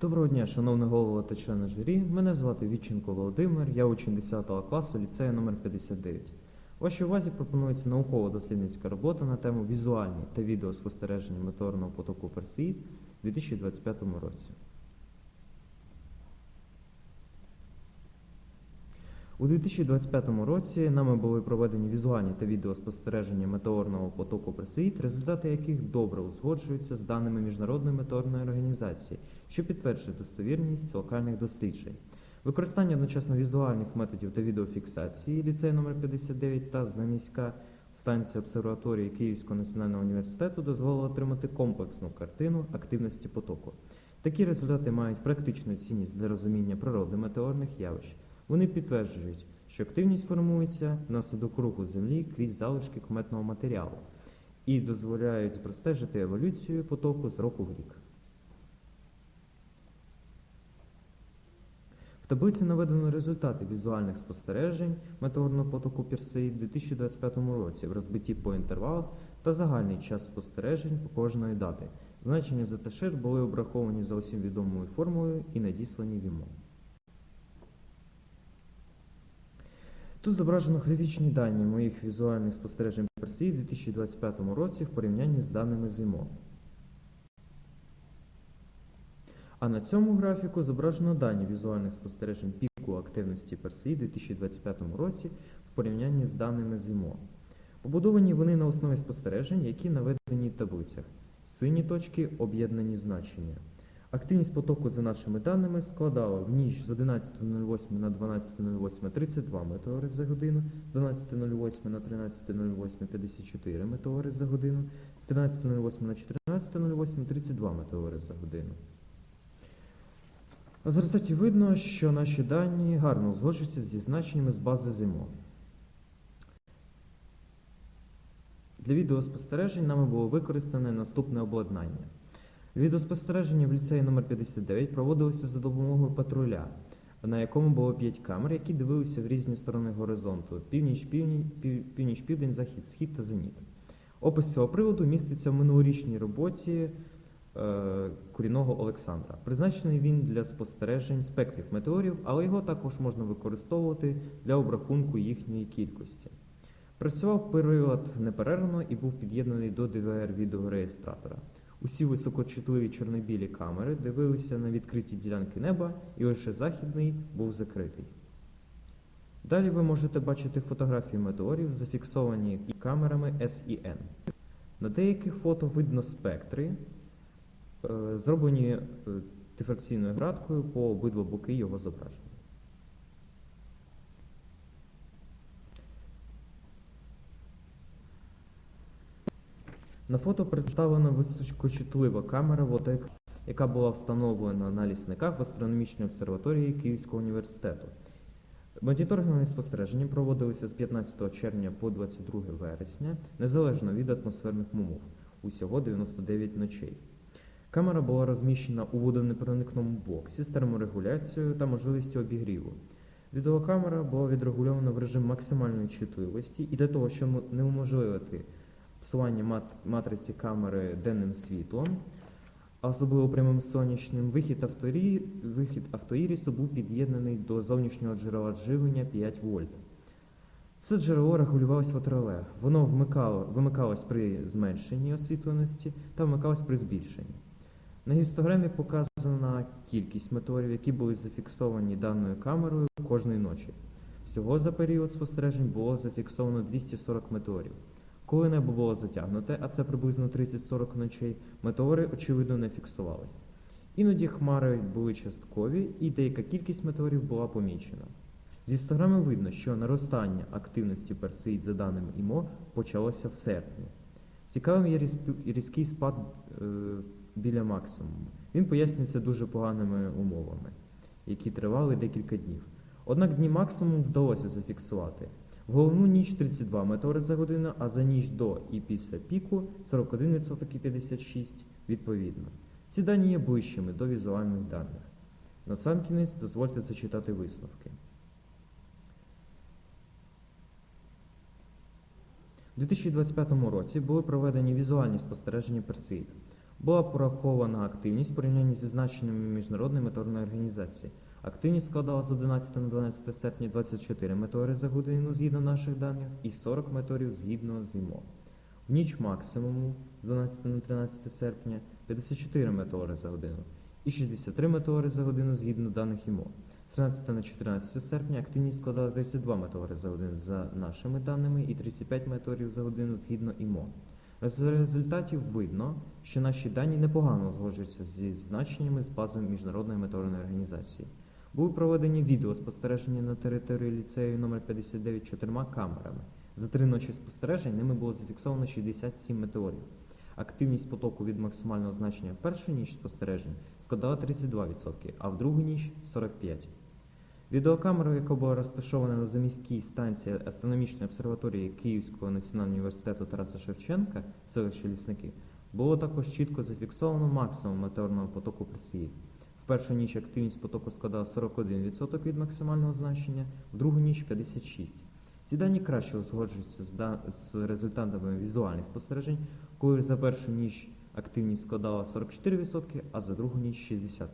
Доброго дня, шановний голово та члени журі. Мене звати Вітченко Володимир, я учень 10 класу ліцею номер 59. Вашій увазі пропонується науково-дослідницька робота на тему візуальні та відеоспостереження метеорного потоку Персеїд у 2025 році. У 2025 році нами були проведені візуальні та відеоспостереження метеорного потоку Персеїд, результати яких добре узгоджуються з даними Міжнародної метеорної організації, що підтверджує достовірність локальних досліджень. Використання одночасно візуальних методів та відеофіксації ліцей номер 59 та заміська станція обсерваторії Київського національного університету дозволила отримати комплексну картину активності потоку. Такі результати мають практичну цінність для розуміння природи метеорних явищ. Вони підтверджують, що активність формується внаслідок руху Землі крізь залишки кометного матеріалу і дозволяють простежити еволюцію потоку з року в рік. В таблиці наведено результати візуальних спостережень метеорного потоку Персеїд у 2025 році в розбитті по інтервалах та загальний час спостережень по кожної дати. Значення ЗТШ були обраховані за усім відомою формулою і надіслані в ІМО. Тут зображено графічні дані моїх візуальних спостережень Персеїд у 2025 році в порівнянні з даними з ІМО. А на цьому графіку зображено дані візуальних спостережень піку активності Персеїд у 2025 році в порівнянні з даними з ІМО. Побудовані вони на основі спостережень, які наведені в таблицях. Сині точки об'єднані значення. Активність потоку за нашими даними складала в ніч з 11.08 на 12.08 32 метеори за годину, з 12.08 на 13.08 54 метеори за годину, з 13.08 на 14.08 32 метеори за годину. З результатів видно, що наші дані гарно узгоджуються зі значеннями з бази ЗИМО. Для відеоспостережень нами було використане наступне обладнання. Відеоспостереження в ліцеї номер 59 проводилося за допомогою патруля, на якому було 5 камер, які дивилися в різні сторони горизонту: північ, північ, південь, захід, схід та зеніт. Опис цього приводу міститься в минулорічній роботі Куріного Олександра. Призначений він для спостережень спектрів метеорів, але його також можна використовувати для обрахунку їхньої кількості. Працював прилад неперервно і був під'єднаний до DVR відеореєстратора. Усі високочутливі чорнобілі камери дивилися на відкриті ділянки неба, і лише західний був закритий. Далі ви можете бачити фотографії метеорів, зафіксовані камерами SEN. На деяких фото видно спектри, е, зроблені е, дифракційною градкою по обидва боки його зображення. На фото представлена високочутлива камера Вотек, яка була встановлена на лісниках в астрономічній обсерваторії Київського університету. Моніторингові спостереження проводилися з 15 червня по 22 вересня, незалежно від атмосферних умов, усього 99 ночей. Камера була розміщена у водонепроникному боксі з терморегуляцією та можливістю обігріву. Відеокамера була відрегульована в режим максимальної чутливості і для того, щоб не уможливити псування мат- матриці камери денним світлом, особливо прямим сонячним, вихід, авторі... вихід автоірісу був під'єднаний до зовнішнього джерела живлення 5 вольт. Це джерело регулювалось фотореле. Воно вмикало, вимикалось при зменшенні освітленості та вмикалось при збільшенні. На гістограмі показана кількість метеорів, які були зафіксовані даною камерою кожної ночі. Всього за період спостережень було зафіксовано 240 метеорів. Коли небо було затягнуте, а це приблизно 30-40 ночей, метеори, очевидно, не фіксувались. Іноді хмари були часткові, і деяка кількість метеорів була помічена. Зі гістограми видно, що наростання активності Персеїд за даними ІМО почалося в серпні. Цікавим є різкий спад е, біля максимуму. Він пояснюється дуже поганими умовами, які тривали декілька днів. Однак дні максимум вдалося зафіксувати. В головну ніч 32 метеори за годину, а за ніч до і після піку 41% і 56% відповідно. Ці дані є ближчими до візуальних даних. Насамкінець дозвольте зачитати висновки. У 2025 році були проведені візуальні спостереження Персеїд. Була порахована активність в порівнянні зі значеннями Міжнародної метеорної організації. Активність складала з 11 на 12 серпня 24 метеори за годину згідно наших даних і 40 метеорів згідно з ІМО. В ніч максимуму з 12 на 13 серпня 54 метеори за годину і 63 метеори за годину згідно даних ІМО. З 13 на 14 серпня активність складала 32 метеори за годину за нашими даними і 35 метеорів за годину згідно ІМО. З результатів видно, що наші дані непогано узгоджуються зі значеннями з бази Міжнародної метеорної організації. Були проведені відеоспостереження на території ліцею номер 59 чотирма камерами. За три ночі спостережень ними було зафіксовано 67 метеорів. Активність потоку від максимального значення в першу ніч спостережень складала 32%, а в другу ніч 45%. Відеокамеру, яка була розташована на заміській станції астрономічної обсерваторії Київського національного університету Тараса Шевченка, селище Лісники, було також чітко зафіксовано максимум метеорного потоку в В першу ніч активність потоку складала 41% від максимального значення, в другу ніч 56%. Ці дані краще узгоджуються з результатами візуальних спостережень, коли за першу ніч активність складала 44%, а за другу ніч 60%.